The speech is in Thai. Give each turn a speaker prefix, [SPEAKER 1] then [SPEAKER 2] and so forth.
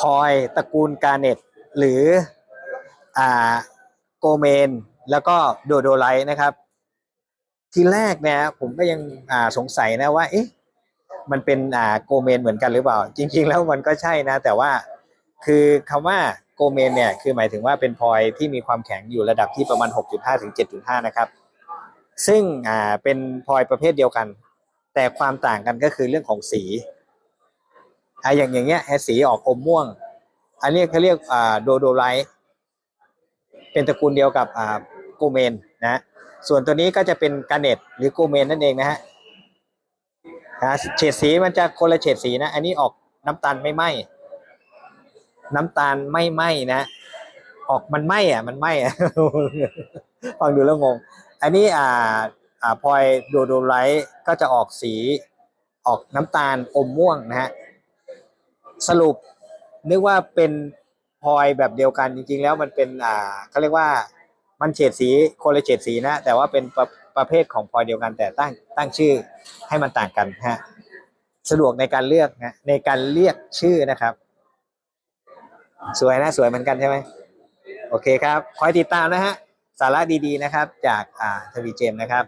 [SPEAKER 1] พอยตระกูลกาเน็ต หรืออ่าโกเมน แล้วก็โดโดไลท์นะครับ ทีแรกเนี่ยผมก็ยังอ่าสงสัยนะว่าเอ๊ะมันเป็นอ่าโกเมนเหมือนกันหรือเปล่า จริง ๆ แล้วมันก็ใช่นะ แต่ว่าคือคำว่าโกเมนเนี่ยคือหมายถึงว่าเป็นพลอยที่มีความแข็งอยู่ระดับที่ประมาณ 6.5 ถึง 7.5 นะครับ ซึ่งอ่าเป็นพลอยประเภทเดียวกัน แต่ความต่างกันก็คือเรื่องของสี อ่าอย่างอย่างเงี้ยสีออกอมม่วง อันนี้เขาเรียกอ่าโดโดไลท์เป็นตระกูลเดียวกับอ่าโกเมนนะส่วนตัวนี้ก็จะเป็นกาเนตหรือโกเมนนั่นเองนะฮะเฉดสีมันจะคนละเฉดสีนะ อันนี้ออกน้ำตาลไม่ไหมน้ำตาลไม่ไหมนะ ออกมันไหมอะ มันไหมอะฟังดูแล้วงง อันนี้อ่าอ่าพลอยโดโดไลท์ก็จะออกสีออกน้ำตาลอมม่วงนะฮะ สรุปนึกว่าเป็นพลอยแบบเดียวกันจริง ๆ แล้วมันเป็นอ่าเขาเรียกว่ามันเฉดสีคนละเฉดสีนะ แต่ว่าเป็นประประเภทของพลอยเดียวกันแต่ตั้งตั้งชื่อให้มันต่างกันฮะสะดวกในการเลือกนะในการเรียกชื่อนะครับ สวยนะสวยเหมือนกันใช่ไหมโอเคครับ คอยติดตามนะฮะสาระดีๆนะครับ จากอ่าทวีเจมส์นะครับ